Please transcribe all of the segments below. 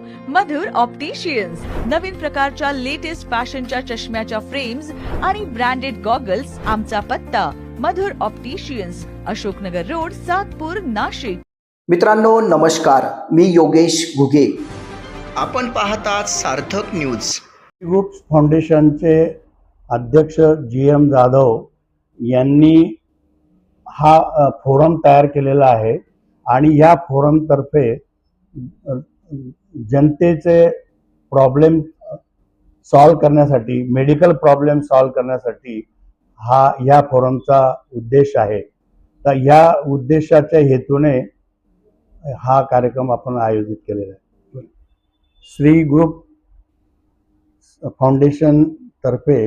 मधुर opticians नवीन प्रकारच्या latest फॅशनच्या चष्म्याच्या फ्रेम्स आणि ब्रँडेड गॉगल्स आमचा पत्ता. Madhur opticians Ashoknagar road Satpur Nashik. मित्रांनो नमस्कार. मी योगेश घुगे. आपण पाहतात सार्थक न्यूज ग्रुप फाउंडेशनचे अध्यक्ष जी एम जाधव यांनी हा फोरम तयार केलेला आहे आणि या फोरमतर्फे जनतेचे प्रॉब्लेम सॉल्व करण्यासाठी मेडिकल प्रॉब्लेम सॉल्व करण्यासाठी हा या फोरमचा उद्देश आहे. तर या उद्देशाच्या हेतूने हा कार्यक्रम आपण आयोजित केलेला आहे. श्री ग्रुप फाउंडेशन तर्फे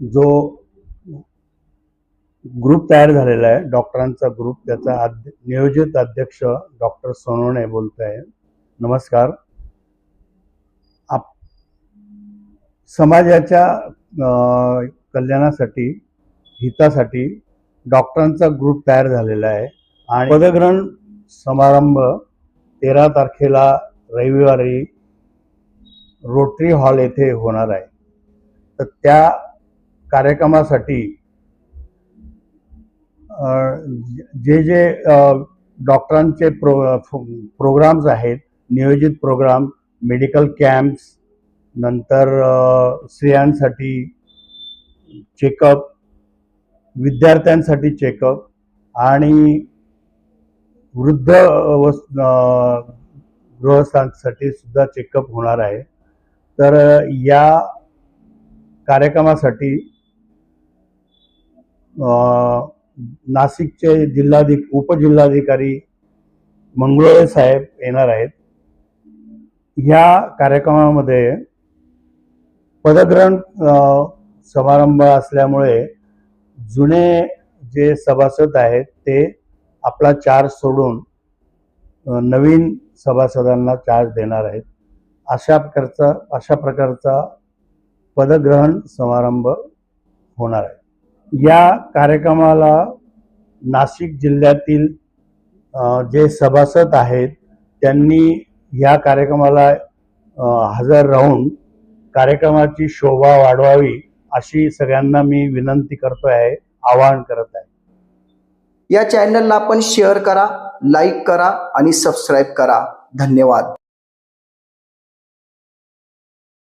जो ग्रुप तयार झालेला आहे डॉक्टरांचा ग्रुप त्याचा अध्य नियोजित अध्यक्ष डॉक्टर सोनवणे बोलत आहे नमस्कार. आप समाजाच्या कल्याणासाठी हितासाठी डॉक्टरांचा ग्रुप तयार झालेला आहे. आणि पदग्रहण समारंभ तेरा तारखेला रविवारी रोटरी हॉल येथे होणार आहे. तर त्या कार्यक्रमासाठी जे जे डॉक्टरांचे प्रो प्रोग्राम्स आहेत नियोजित प्रोग्राम मेडिकल कॅम्प्स नंतर स्त्रियांसाठी चेकअप विद्यार्थ्यांसाठी चेकअप आणि वृद्ध वस गृहस्थांसाठी सुद्धा चेकअप होणार आहे. तर या कार्यक्रमासाठी नाशिकचे जिल्हाधिक उपजिल्हाधिकारी मंगळुळे साहेब येणार आहेत. या कार्यक्रमामध्ये पदग्रहण समारंभ असल्यामुळे जुने जे सभासद आहेत ते आपला चार्ज सोडून नवीन सभासदांना चार्ज देणार आहेत. अशा प्रकारचा अशा प्रकारचा पदग्रहण समारंभ होणार आहे. या कार्यक्रमाला नाशिक जिल्ह्यातील जे सभासद आहेत त्यांनी या कार्यक्रमाला हजर राहून कार्यक्रमाची शोभा वाढवावी अशी सगळ्यांना मी विनंती करतो आहे आवाहन करत आहे. या चॅनलला आपण शेअर करा लाईक करा आणि सबस्क्राईब करा. धन्यवाद.